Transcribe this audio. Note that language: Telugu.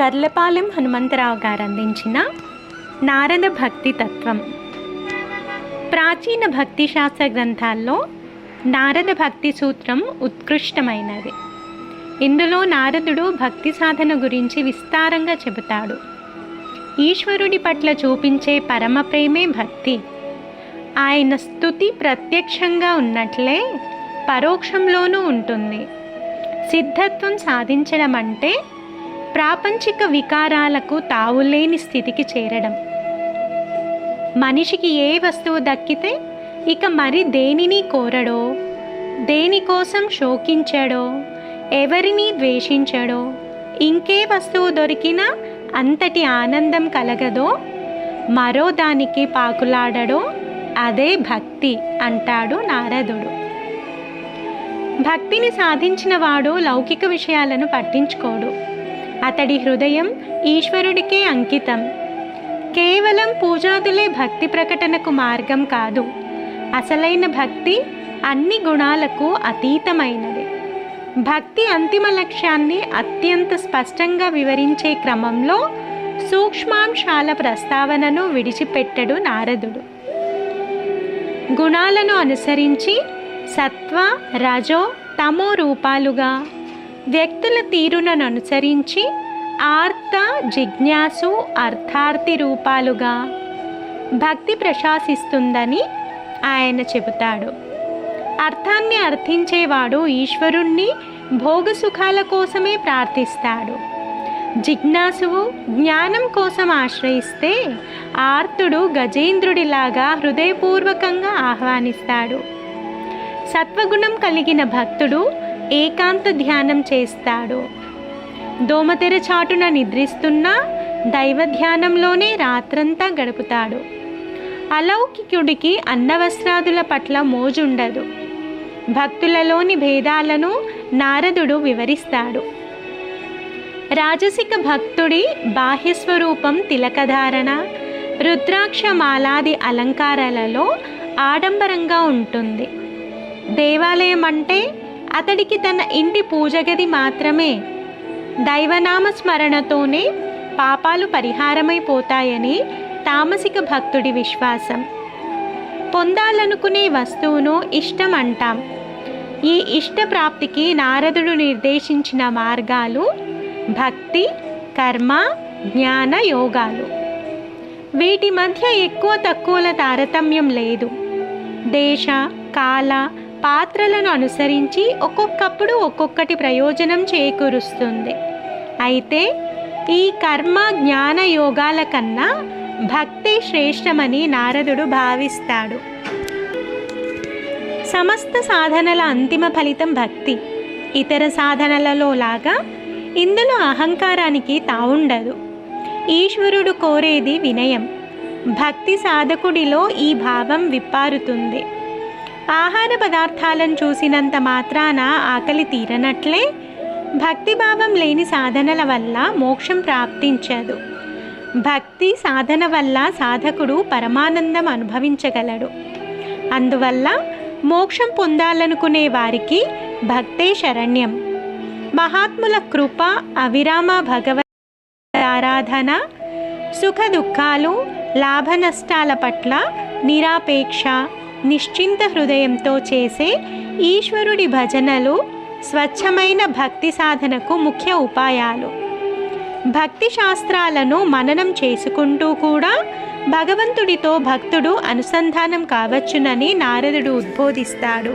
కర్లపాలెం హనుమంతరావు గారు అందించిన నారద భక్తి తత్వం. ప్రాచీన భక్తి శాస్త్ర గ్రంథాల్లో నారద భక్తి సూత్రం ఉత్కృష్టమైనది. ఇందులో నారదుడు భక్తి సాధన గురించి విస్తారంగా చెబుతాడు. ఈశ్వరుడి పట్ల చూపించే పరమ ప్రేమే భక్తి. ఆయన స్థుతి ప్రత్యక్షంగా ఉన్నట్లే పరోక్షంలోనూ ఉంటుంది. సిద్ధత్వం సాధించడం అంటే ప్రాపంచిక వికారాలకు తావులేని స్థితికి చేరడం. మనిషికి ఏ వస్తువు దక్కితే ఇక మరి దేనిని కోరడో దేనికోసం శోకించడో ఎవరిని ద్వేషించడో ఇంకే వస్తువు దొరికినా అంతటి ఆనందం కలగదో మరో దానికి పాకులాడడో అదే భక్తి అంటాడు నారదుడు. భక్తిని సాధించిన వాడు లౌకిక విషయాలను పట్టించుకోడు. అతడి హృదయం ఈశ్వరుడికే అంకితం. కేవలం పూజాదులే భక్తి ప్రకటనకు మార్గం కాదు. అసలైన భక్తి అన్ని గుణాలకు అతీతమైనది. భక్తి అంతిమ లక్ష్యాన్ని అత్యంత స్పష్టంగా వివరించే క్రమంలో సూక్ష్మాంశాల ప్రస్తావనను విడిచిపెట్టడు నారదుడు. గుణాలను అనుసరించి సత్వ రజో తమో రూపాలుగా వ్యక్తుల తీరునను అనుసరించి ఆర్త జిజ్ఞాసు అర్థార్థి రూపాలుగా. భక్తి ప్రశాసిస్తుందని ఆయన చెబుతాడు. అర్థాన్ని అర్థించేవాడు ఈశ్వరుణ్ణి భోగసుఖాల కోసమే ప్రార్థిస్తాడు. జిజ్ఞాసువు జ్ఞానం కోసం ఆశ్రయిస్తే ఆర్తుడు గజేంద్రుడిలాగా హృదయపూర్వకంగా ఆహ్వానిస్తాడు. సత్వగుణం కలిగిన భక్తుడు ఏకాంత ధ్యానం చేస్తాడు. దోమతెర చాటున నిద్రిస్తున్నా దైవ ధ్యానంలోనే రాత్రంతా గడుపుతాడు. అలౌకికుడికి అన్నవస్త్రాదుల పట్ల మోజుండదు. భక్తులలోని భేదాలను నారదుడు వివరిస్తాడు. రాజసిక భక్తుడి బాహ్యస్వరూపం తిలకధారణ రుద్రాక్షమాలాది అలంకారాలలో ఆడంబరంగా ఉంటుంది. దేవాలయం అంటే అతడికి తన ఇంటి పూజగది మాత్రమే. దైవనామ స్మరణతోనే పాపాలు పరిహారమైపోతాయని తామసిక భక్తుడి విశ్వాసం. పొందాలనుకునే వస్తువును ఇష్టం అంటాం. ఈ ఇష్ట ప్రాప్తికి నారదుడు నిర్దేశించిన మార్గాలు భక్తి కర్మ జ్ఞాన యోగాలు. వీటి మధ్య ఎక్కువ తక్కువల తారతమ్యం లేదు. దేశ కాల పాత్రలను అనుసరించి ఒక్కొక్కప్పుడు ఒక్కొక్కటి ప్రయోజనం చేకూరుస్తుంది. అయితే ఈ కర్మ జ్ఞాన యోగాల కన్నా భక్తే శ్రేష్టమని నారదుడు భావిస్తాడు. సమస్త సాధనల అంతిమ ఫలితం భక్తి. ఇతర సాధనలలో లాగా ఇందులో అహంకారానికి తావుండదు. ఈశ్వరుడు కోరేది వినయం. భక్తి సాధకుడిలో ఈ భావం విప్పారుతుంది. ఆహార పదార్థాలను చూసినంత మాత్రాన ఆకలి తీరనట్లే. భక్తిభావం లేని సాధనల వల్ల మోక్షం ప్రాప్తించదు. భక్తి సాధన వల్ల సాధకుడు పరమానందం అనుభవించగలడు. అందువల్ల మోక్షం పొందాలనుకునే వారికి భక్తే శరణ్యం. మహాత్ముల కృప అవిరామ భగవత్ ఆరాధన సుఖ దుఃఖాలు లాభ నష్టాల పట్ల నిరాపేక్ష నిశ్చింత హృదయంతో చేసే ఈశ్వరుడి భజనలు స్వచ్ఛమైన భక్తి సాధనకు ముఖ్య ఉపాయాలు. భక్తి శాస్త్రాలను మననం చేసుకుంటూ కూడా భగవంతుడితో భక్తుడు అనుసంధానం కావచ్చునని నారదుడు ఉద్బోధిస్తాడు.